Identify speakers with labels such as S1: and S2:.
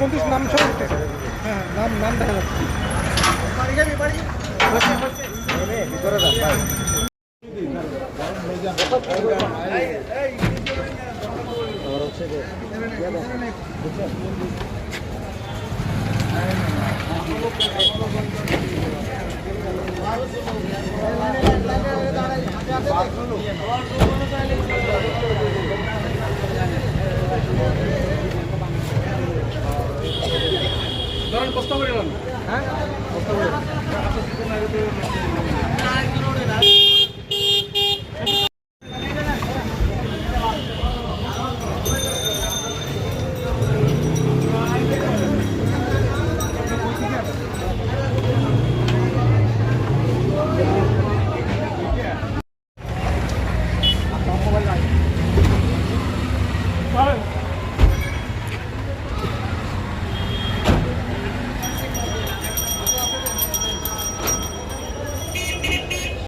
S1: মন্ত্রীর নাম সব হ্যাঁ নাম নাম দেখা যাচ্ছে
S2: হচ্ছে ধরেন কষ্ট করে হ্যাঁ? কষ্ট করে।